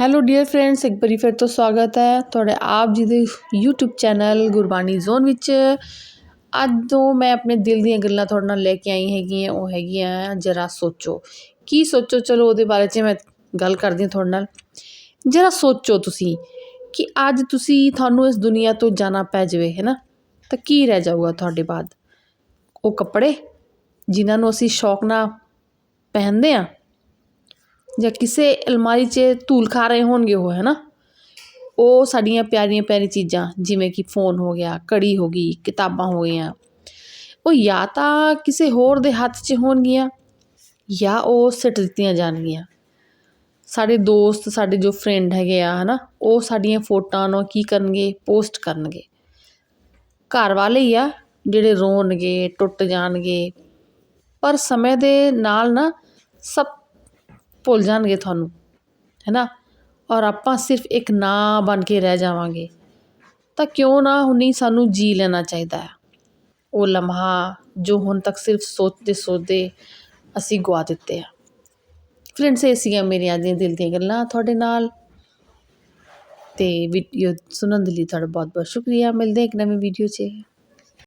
Hello dear friends ਇੱਕ ਵਾਰੀ ਫਿਰ ਤੋਂ ਸਵਾਗਤ ਹੈ ਤੁਹਾਡੇ ਆਪ ਜੀ ਦੇ YouTube ਚੈਨਲ ਗੁਰਬਾਣੀ ਜ਼ੋਨ ਵਿੱਚ। ਅੱਜ ਤੋਂ ਮੈਂ ਆਪਣੇ ਦਿਲ ਦੀਆਂ ਗੱਲਾਂ ਤੁਹਾਡੇ ਨਾਲ ਲੈ ਕੇ ਆਈ ਹੈਗੀਆਂ ਉਹ ਹੈਗੀਆਂ ਜਰਾ ਸੋਚੋ। ਕੀ ਸੋਚੋ? ਚਲੋ ਉਹਦੇ ਬਾਰੇ 'ਚ ਮੈਂ ਗੱਲ ਕਰਦੀ ਹਾਂ ਤੁਹਾਡੇ ਨਾਲ। ਜਰਾ ਸੋਚੋ ਤੁਸੀਂ ਕਿ ਅੱਜ ਤੁਸੀਂ ਤੁਹਾਨੂੰ ਇਸ ਦੁਨੀਆ ਤੋਂ ਜਾਣਾ ਪੈ ਜਾਵੇ, ਹੈ ਨਾ? ਤਾਂ ਕੀ ਰਹਿ ਜਾਊਗਾ ਤੁਹਾਡੇ ਬਾਅਦ? ਉਹ ਕੱਪੜੇ ਜਿਨ੍ਹਾਂ ਨੂੰ ਅਸੀਂ ਸ਼ੌਕ ਨਾਲ ਪਹਿਨਦੇ ਹਾਂ ਜਾਂ ਕਿਸੇ ਅਲਮਾਰੀ 'ਚ ਧੂਲ ਖਾ ਰਹੇ ਹੋਣਗੇ ਉਹ, ਹੈ ਨਾ? ਉਹ ਸਾਡੀਆਂ ਪਿਆਰੀਆਂ ਪਿਆਰੀਆਂ ਚੀਜ਼ਾਂ, ਜਿਵੇਂ ਕਿ ਫੋਨ ਹੋ ਗਿਆ, ਘੜੀ ਹੋ ਗਈ, ਕਿਤਾਬਾਂ ਹੋ ਗਈਆਂ, ਉਹ ਜਾਂ ਤਾਂ ਕਿਸੇ ਹੋਰ ਦੇ ਹੱਥ 'ਚ ਹੋਣਗੀਆਂ ਜਾਂ ਉਹ ਸਿੱਟ ਦਿੱਤੀਆਂ ਜਾਣਗੀਆਂ। ਸਾਡੇ ਦੋਸਤ, ਸਾਡੇ ਜੋ ਫਰੈਂਡ ਹੈਗੇ ਆ ਹਨਾ ਉਹ ਸਾਡੀਆਂ ਫੋਟੋਆਂ ਨੂੰ ਕੀ ਕਰਨਗੇ? ਪੋਸਟ ਕਰਨਗੇ। ਘਰ ਵਾਲੇ ਹੀ ਆ, ਜਿਹੜੇ ਰੋਣਗੇ, ਟੁੱਟ ਜਾਣਗੇ। ਪਰ ਸਮੇਂ ਦੇ ਨਾਲ ਨਾ ਸਭ ਭੁੱਲ ਜਾਣਗੇ ਤੁਹਾਨੂੰ ਹੈ ਨਾ ਔਰ ਆਪਾਂ ਸਿਰਫ ਇੱਕ ਨਾਂ ਬਣ ਕੇ ਰਹਿ ਜਾਵਾਂਗੇ, ਤਾਂ ਕਿਉਂ ਨਾ ਹੁਣੀ ਸਾਨੂੰ ਜੀ ਲੈਣਾ ਚਾਹੀਦਾ ਹੈ। ਉਹ ਲਮਹਾ ਜੋ ਹੁਣ ਤੱਕ ਸਿਰਫ ਸੋਚਦੇ ਸੋਚਦੇ ਅਸੀਂ ਗਵਾ ਦਿੱਤੇ ਆ। ਫਰੈਂਡਸ, ਇਹ ਸੀਗੀਆਂ ਮੇਰੀਆਂ ਦੀਆਂ ਦਿਲ ਦੀਆਂ ਗੱਲਾਂ ਤੁਹਾਡੇ ਨਾਲ। ਤੇ ਵੀਡੀਓ ਸੁਣਨ ਦੇ ਲਈ ਤੁਹਾਡਾ ਬਹੁਤ ਬਹੁਤ ਸ਼ੁਕਰੀਆ। ਮਿਲਦੇ ਇੱਕ ਨਵੀਂ ਵੀਡੀਓ 'ਚ।